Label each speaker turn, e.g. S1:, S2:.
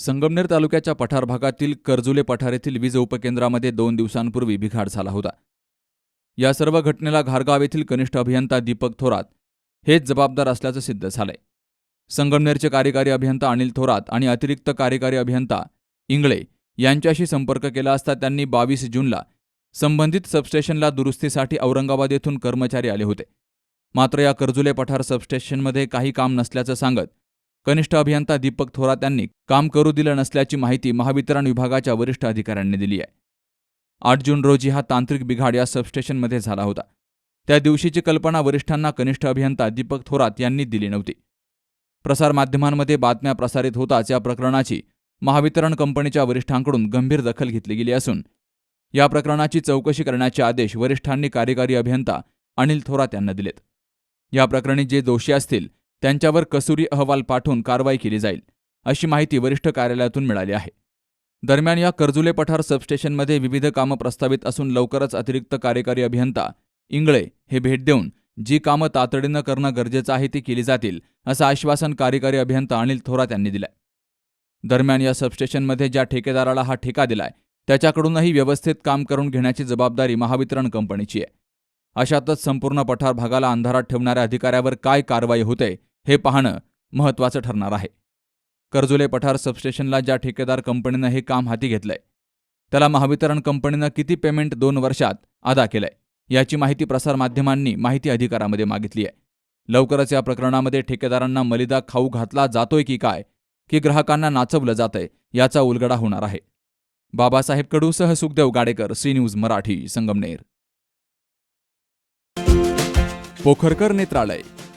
S1: संगमनेर तालुक्याच्या पठार भागातील कर्जुले पठार येथील वीज उपकेंद्रामध्ये दोन दिवसांपूर्वी बिघाड झाला होता. या सर्व घटनेला घारगाव येथील कनिष्ठ अभियंता दीपक थोरात हेच जबाबदार असल्याचं सिद्ध झालंय. संगमनेरचे कार्यकारी अभियंता अनिल थोरात आणि अतिरिक्त कार्यकारी अभियंता इंगळे यांच्याशी संपर्क केला असता त्यांनी बावीस जूनला संबंधित सबस्टेशनला दुरुस्तीसाठी औरंगाबाद येथून कर्मचारी आले होते. मात्र या कर्जुले पठार सबस्टेशनमध्ये काही काम नसल्याचं सांगत कनिष्ठ अभियंता दीपक थोरात यांनी काम करू दिलं नसल्याची माहिती महावितरण विभागाच्या वरिष्ठ अधिकाऱ्यांनी दिली आहे. आठ जून रोजी हा तांत्रिक बिघाड या सबस्टेशनमध्ये झाला होता. त्या दिवशीची कल्पना वरिष्ठांना कनिष्ठ अभियंता दीपक थोरात यांनी दिली नव्हती. प्रसारमाध्यमांमध्ये बातम्या प्रसारित होताच या प्रकरणाची महावितरण कंपनीच्या वरिष्ठांकडून गंभीर दखल घेतली गेली असून या प्रकरणाची चौकशी करण्याचे आदेश वरिष्ठांनी कार्यकारी अभियंता अनिल थोरात यांना दिलेत. या प्रकरणी जे दोषी असतील त्यांच्यावर कसुरी अहवाल पाठवून कारवाई केली जाईल अशी माहिती वरिष्ठ कार्यालयातून मिळाली आहे. दरम्यान या कर्जुले पठार सबस्टेशनमध्ये विविध कामं प्रस्तावित असून लवकरच अतिरिक्त कार्यकारी अभियंता इंगळे हे भेट देऊन जी कामं तातडीनं करणं गरजेचं आहे ती केली जातील असं आश्वासन कार्यकारी अभियंता अनिल थोरात यांनी दिलंय. दरम्यान या सबस्टेशनमध्ये ज्या ठेकेदाराला हा ठेका दिलाय त्याच्याकडूनही व्यवस्थित काम करून घेण्याची जबाबदारी महावितरण कंपनीची आहे. अशातच संपूर्ण पठार भागाला अंधारात ठेवणाऱ्या अधिकाऱ्यावर काय कारवाई होते हे पाहणं महत्त्वाचं ठरणार आहे. कर्जुले पठार सबस्टेशनला ज्या ठेकेदार कंपनीनं हे काम हाती घेतलंय त्याला महावितरण कंपनीनं किती पेमेंट दोन वर्षात अदा केलंय याची माहिती प्रसारमाध्यमांनी माहिती अधिकारामध्ये मागितली आहे. लवकरच या प्रकरणामध्ये ठेकेदारांना मलिदा खाऊ घातला जातोय की काय की ग्राहकांना नाचवलं जातंय याचा उलगडा होणार आहे. बाबासाहेब कडूसह सुखदेव गाडेकर सी न्यूज मराठी संगमनेर. पोखरकर नेत्रालय